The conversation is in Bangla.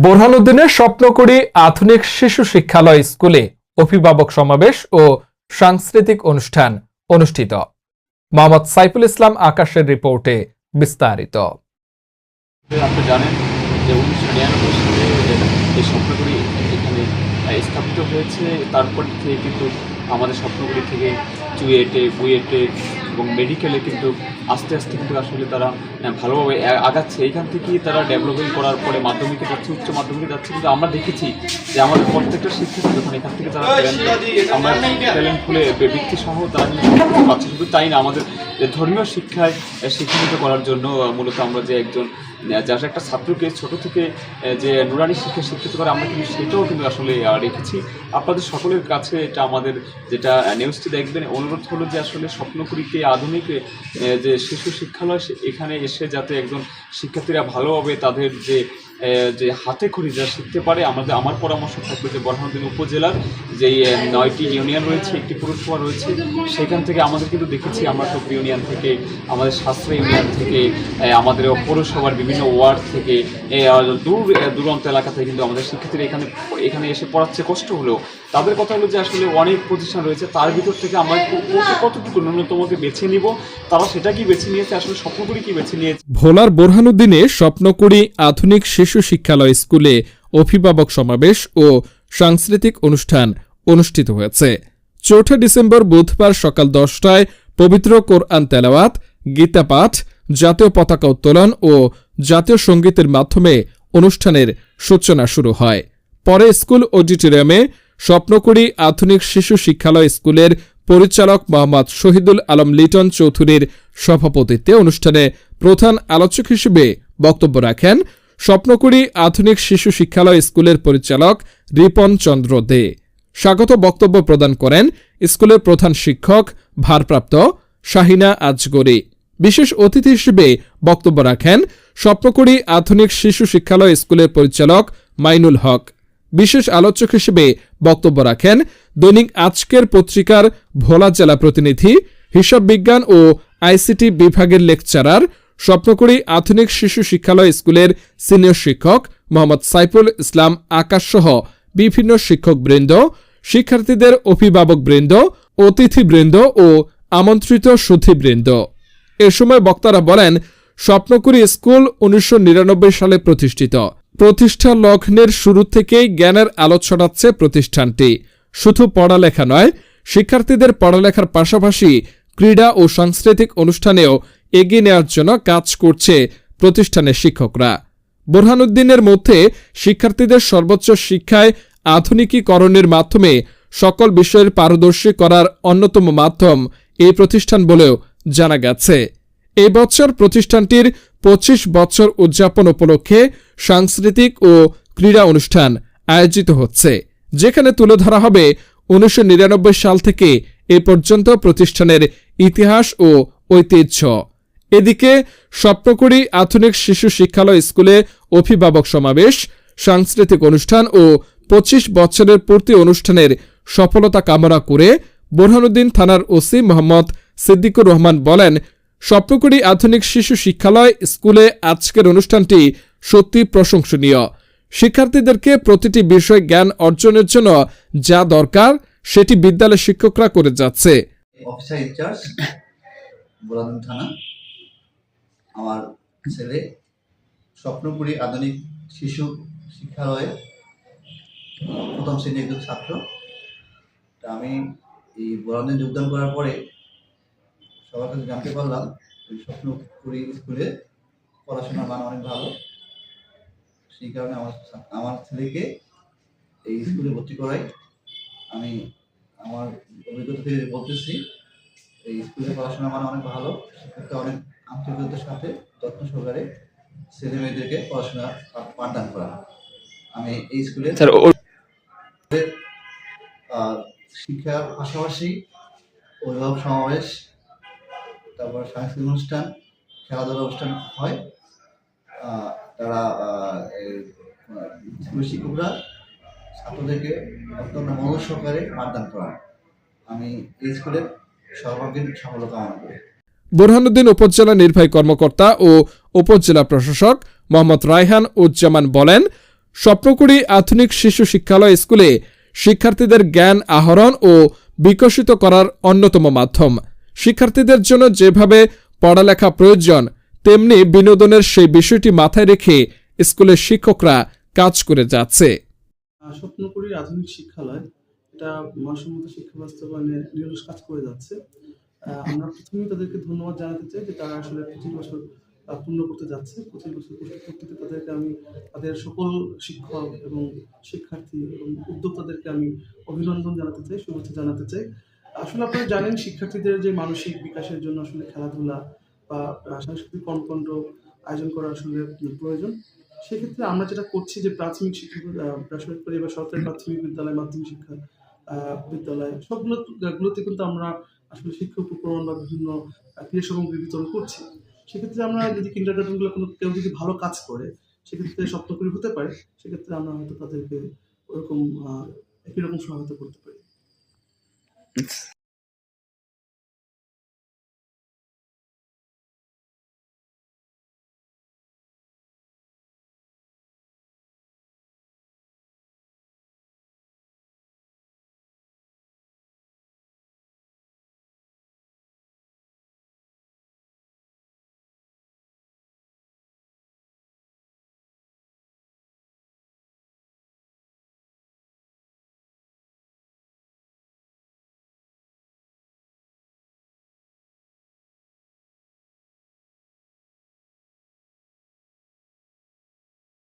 বোরহানুদ্দিনের স্বপ্ন করি আধুনিক শিশু শিক্ষালয় স্কুলে অভিভাবক সমাবেশ ও সাংস্কৃতিক অনুষ্ঠান অনুষ্ঠিত। মোহাম্মদ সাইফুল ইসলাম আকাশের রিপোর্টে বিস্তারিত। আপনি জানেন যে উনিশশো নিরানব্বই সালে এই স্বপ্নগুলি এখানে স্থাপিত হয়েছে। তারপর থেকে কিন্তু আমাদের স্বপ্নগুলি থেকে চুয়েটে বুয়েটে এবং মেডিকেলে কিন্তু আস্তে আস্তে কিন্তু আসলে তারা ভালোভাবে আগাচ্ছে। এইখান থেকেই তারা ডেভেলপমেন্ট করার পরে মাধ্যমিকে যাচ্ছে উচ্চ মাধ্যমিকে যাচ্ছে। কিন্তু আমরা দেখেছি যে আমাদের প্রত্যেকটা শিক্ষক যখন এখান থেকে তারা আমরা ট্যালেন্ট খুলে বৃত্তি সহ তারা পাচ্ছে শুধু তাই না আমাদের ধর্মীয় শিক্ষায় শিক্ষিত করার জন্য মূলত আমরা যে একজন যার একটা ছাত্রকে ছোট থেকে যে নুরানি শিক্ষা শিক্ষিত করে আমরা কিন্তু সেটাও কিন্তু আসলে রেখেছি। আপনাদের সকলের কাছে এটা আমাদের যেটা নিউজটি দেখবেন অনুরোধ হলো যে আসলে স্বপ্নপুরীকে আধুনিক যে শিশু শিক্ষালয় এখানে এসে যাতে একজন শিক্ষার্থীরা ভালোভাবে তাদের যে যে হাতে খড়ি যা শিখতে পারে, আমাদের, আমার পরামর্শ থাকবে যে বরহানুদ্দিন উপজেলার যেই নয়টি ইউনিয়ন রয়েছে, একটি পুরসভা রয়েছে, সেখান থেকে আমাদের কিন্তু দেখেছি আমরা সব ইউনিয়ন থেকে, আমাদের শাস্ত্র ইউনিয়ন থেকে আমাদের পৌরসভার বিভিন্ন ওয়ার্ড থেকে দূর দূরান্ত এলাকা থেকে কিন্তু আমাদের শিক্ষার্থীরা এখানে এখানে এসে পড়াচ্ছে, কষ্ট হলেও। তাদের কথা হলো যে আসলে অনেক প্রতিষ্ঠান রয়েছে, তার ভিতর থেকে আমরা কতটুকু ন্যূনতমকে বেছে নিব, তারা সেটা কি বেছে নিয়েছে, আসলে স্বপ্নগুলি কি বেছে নিয়েছে? ভোলার বোরহানুদ্দিনে স্বপ্নকুড়ি আধুনিক শিশু শিক্ষালয় স্কুলে অভিভাবক সমাবেশ ও সাংস্কৃতিক অনুষ্ঠান অনুষ্ঠিত হয়েছে। চৌঠা ডিসেম্বর বুধবার সকাল দশটায় পবিত্র কোরআন তেলাওয়াত গীতা পাঠ জাতীয় পতাকা উত্তোলন ও জাতীয় সঙ্গীতের মাধ্যমে অনুষ্ঠানের সূচনা শুরু হয়। পরে স্কুল অডিটোরিয়ামে স্বপ্নকুড়ি আধুনিক শিশু শিক্ষালয় স্কুলের পরিচালক মোহাম্মদ শহীদুল আলম লিটন চৌধুরীর সভাপতিত্বে অনুষ্ঠানে প্রধান আলোচক হিসেবে বক্তব্য রাখেন স্বপ্নকুড়ি আধুনিক শিশু শিক্ষালয় স্কুলের পরিচালক রিপন চন্দ্র দে। স্বাগত বক্তব্য প্রদান করেন স্কুলের প্রধান শিক্ষক, ভারপ্রাপ্ত শাহিনা আজগরি। বিশেষ অতিথি হিসেবে বক্তব্য রাখেন স্বপ্নকুড়ি আধুনিক শিশু শিক্ষালয় স্কুলের পরিচালক মাইনুল হক। বিশেষ আলোচক হিসেবে বক্তব্য রাখেন দৈনিক আজকের পত্রিকার ভোলা জেলা প্রতিনিধি, হিসাব বিজ্ঞান ও আইসিটি বিভাগের লেকচারার স্বপ্নকুড়ি আধুনিক শিশু শিক্ষালয় স্কুলের সিনিয়র শিক্ষক মোহাম্মদ সাইফুল ইসলাম আকাশ সহ বিভিন্ন শিক্ষকবৃন্দ, শিক্ষার্থীদের অভিভাবকবৃন্দ, অতিথিবৃন্দ ও আমন্ত্রিত সুধীবৃন্দ। এ সময় বক্তারা বলেন, স্বপ্নকুড়ি স্কুল উনিশশো নিরানব্বই সালে প্রতিষ্ঠিত। প্রতিষ্ঠা লগ্নের শুরু থেকেই জ্ঞানের আলো ছড়াচ্ছে প্রতিষ্ঠানটি। শুধু পড়ালেখা নয়, শিক্ষার্থীদের পড়ালেখার পাশাপাশি ক্রীড়া ও সাংস্কৃতিক অনুষ্ঠানেও এগিয়ে নেওয়ার জন্য কাজ করছে প্রতিষ্ঠানের শিক্ষকরা। বোরহানুদ্দিনের মধ্যে শিক্ষার্থীদের সর্বোচ্চ শিক্ষায় আধুনিকীকরণের মাধ্যমে সকল বিষয়ের পারদর্শী করার অন্যতম মাধ্যম এই প্রতিষ্ঠান বলেও জানা গেছে। এই বছর প্রতিষ্ঠানটির পঁচিশ বছর উদযাপন উপলক্ষে সাংস্কৃতিক ও ক্রীড়া অনুষ্ঠান আয়োজিত হচ্ছে, যেখানে তুলে ধরা হবে উনিশশো নিরানব্বই সাল থেকে এ পর্যন্ত প্রতিষ্ঠানের ইতিহাস ও ঐতিহ্য। এদিকে স্বপ্নকুড়ি আধুনিক শিশু শিক্ষালয় স্কুলে অভিভাবক সমাবেশ, সাংস্কৃতিক অনুষ্ঠান ও পঁচিশ বছরের পূর্তি অনুষ্ঠানের সফলতা কামনা করে বোরহানুদ্দিন থানার ওসি মোহাম্মদ সিদ্দিকুর রহমান বলেন, স্বপ্নকুড়ি আধুনিক শিশু শিক্ষালয় স্কুলে আজকের অনুষ্ঠানটি সত্যি প্রশংসনীয়। শিক্ষার্থীদেরকে প্রতিটি বিষয় জ্ঞান অর্জনের জন্য যা দরকার, সেটি বিদ্যালয়ের শিক্ষকরা করে যাচ্ছে। থানা। আমার ছেলে স্বপ্নপুরী আধুনিক শিশু শিক্ষালয়ে প্রথম শ্রেণির একজন ছাত্র। তা আমি এই বোলাদনে যোগদান করার পরে সবার কাছে জানতে পারলাম এই স্বপ্নপুরী স্কুলে পড়াশোনার মান অনেক ভালো। সেই কারণে আমার আমার ছেলেকে এই স্কুলে ভর্তি করাই। আমি আমার অভিজ্ঞতা থেকে বলতেছি, এই স্কুলে পড়াশোনার মান অনেক ভালো শিক্ষকরা অনেক আন্তরিকতার সাথে যত্ন সহকারে ছেলে মেয়েদেরকে পড়াশোনা পাঠদান করা। আমি এই স্কুলে শিক্ষার পাশাপাশি অভিভাবক সমাবেশ তারপর সাংস্কৃতিক অনুষ্ঠান খেলাধুলা অনুষ্ঠান হয়। আহ, তারা শিক্ষকরা ছাত্রদেরকে অত্যন্ত মনোজ সহকারে পাঠদান করান। আমি এই স্কুলের সর্বাঙ্গীন সফলতা কামনা করি। বুরহানুদ্দিন উপজেলা নির্বাহী কর্মকর্তা ও উপজেলা প্রশাসক মোহাম্মদ রায়হান উজ্জামান বলেন, স্বপ্নকুড়ি আধুনিক শিশু শিক্ষালয় স্কুলে শিক্ষার্থীদের জ্ঞান আহরণ ও বিকশিত করার অন্যতম মাধ্যম। শিক্ষার্থীদের জন্য যেভাবে পড়ালেখা প্রয়োজন, তেমনি বিনোদনের সেই বিষয়টি মাথায় রেখে স্কুলের শিক্ষকরা কাজ করে যাচ্ছে। স্বপ্নপুরীর আধুনিক শিক্ষালয়, এটা মানসম্মত শিক্ষা বাস্তবায়নে নিরলস কাজ করে যাচ্ছে। আমরা প্রথমেই তাদেরকে ধন্যবাদ জানাতে চাই যে তারা আসলে পঁচিশ বছর পূর্ণ করতে যাচ্ছে, পঁচিশ বছর পূর্তিতে তাদেরকে আমি, তাদের সকল শিক্ষক এবং শিক্ষার্থী এবং উদ্যোক্তাদেরকে আমি অভিনন্দন জানাতে চাই, শুভেচ্ছা জানাতে চাই। আসলে আপনারা জানেন, শিক্ষার্থীদের যে মানসিক বিকাশের জন্য আসলে খেলাধুলা বা সাংস্কৃতিক কর্মকাণ্ড আয়োজন করা আসলে প্রয়োজন। সেক্ষেত্রে আমরা যেটা করছি যে প্রাথমিক শিক্ষা বেসরকারি বা সরকারি প্রাথমিক বিদ্যালয়, মাধ্যমিক শিক্ষা বিদ্যালয়, সবগুলো গুলোতে কিন্তু আমরা আসলে শিক্ষক উপকরণ বা বিভিন্ন ক্রিয়া সামগ্রী বিতরণ করছি, সেক্ষেত্রে আমরা যদি কিন্ডার গার্ডেনগুলো কোনো, কেউ যদি ভালো কাজ করে, সেক্ষেত্রে স্বপ্নপুরি হতে পারে, সেক্ষেত্রে আমরা হয়তো তাদেরকে ওরকম একই রকম সহায়তা করতে পারি।